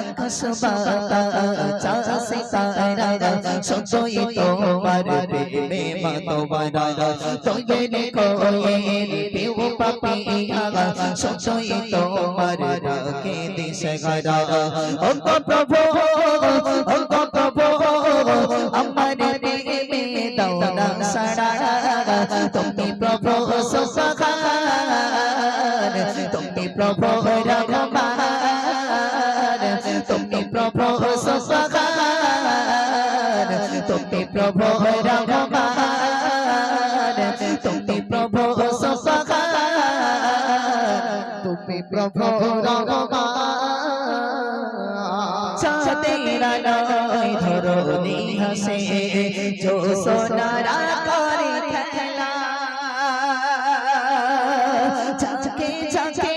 আকাশ বাতাস সিতারা সজই তোমার প্রেমে মতবারা তৈরি কোয়েল পিউ পাপিয়া সজই তোমার রাগে দিশে গারা ও প্রভু ও প্রভু রহমান তুমি প্রভু সুবহান তুমি প্রভু রহমান তুমি প্রভু সুবহান তুমি প্রভু রহমান চাঁদেরা নয় ধরনি হাসে जो সোনারা করে খেলা চাকে চাকে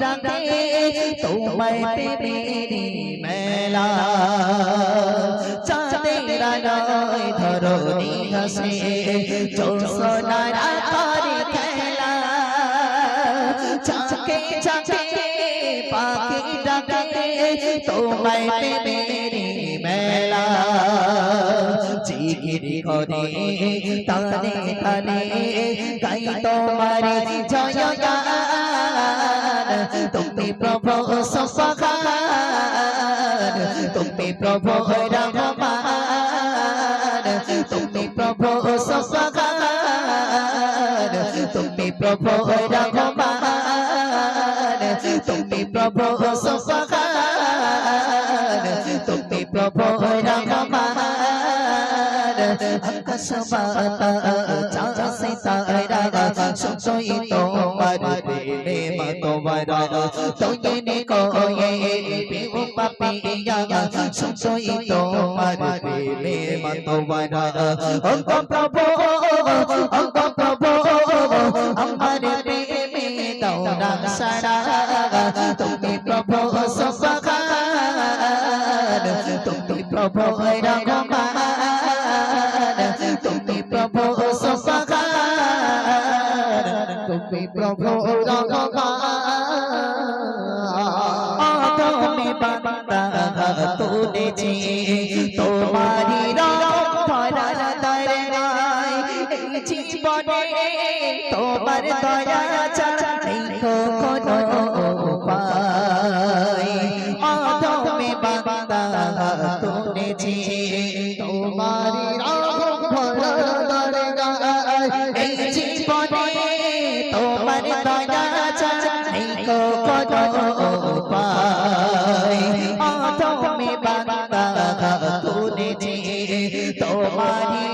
ডাকে, তোমায় মেরি মেলা। চাঁদেরা নয় ধরনি হাসে जो সোনারা করে খেলা। চাকে চাকে পাখি ডাকে, তোমায় মেরি মেলা। জিগিরি করে তানে তানে গাই তোমার জয় গান তুমি প্রভু সফান তুমি প্রভু রহমান তুমি প্রভু সফান তুমি প্রভু রহমান তুমি প্রভু সফান তুমি প্রভু রহমান আকাশ বাতাসে তারা সজই তোমার প্রেমে মতবারা তৈরি কোয়ে পিউ পাপিয়া সজই তোমার প্রেমে মতবারা ও প্রভু ও প্রভু আমার প্রেমে দাও সারা তুমি প্রভু সুবহান প্রভু তুমি বান্দা তুলেছি তোমারি জীবনে তোমার দয়া তোমার দয়া ছাড়া নেই কোনো উপায়। আদমে বান্দা তুলেছি তোমারি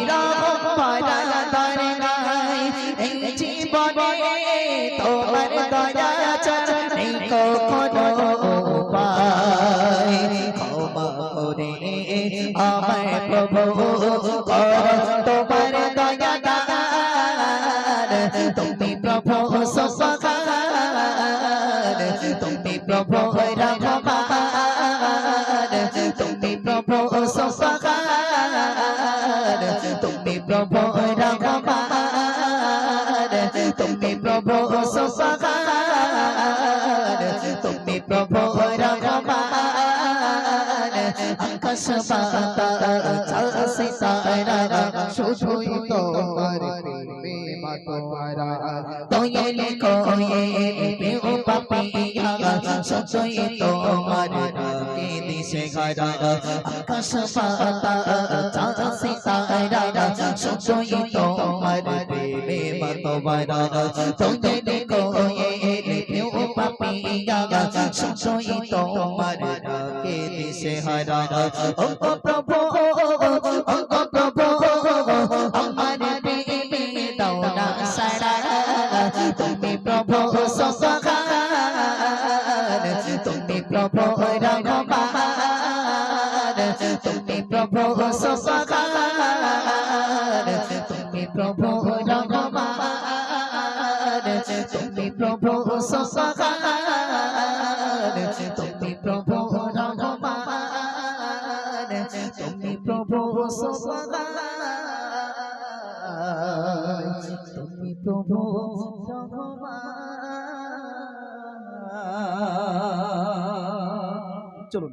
দয়া ছাড়া নেই কোনো উপায়। আমায় প্রভু রহমান তুমি প্রভু সুবহান তুমি প্রভু রহমান তুমি প্রভু সুবহান তুমি প্রভু রহমান আকাশ বাতাসে তারা শুধুই তোমার মাতোয়ারা দয়ালে কোয়েল প্রেম পাপিয়া তোমার রাগে দিশে গারা আকাশ বাতাসে তারা শুধুই তোমার প্রেমে মাতোয়ারা দয়ালে কোয়েল প্রেম পাপিয়া সজই তোমার রাগে দিশে হারা ও প্রভু প্রভু রঘুবার, তুমি প্রভু সুপকার তুমি প্রভু রঘুবার, তুমি প্রভু সুপকার তুমি প্রভু রঘুবার, তুমি প্রভু সুপকার তুমি প্রভু রঘুবার। রহমান চলুন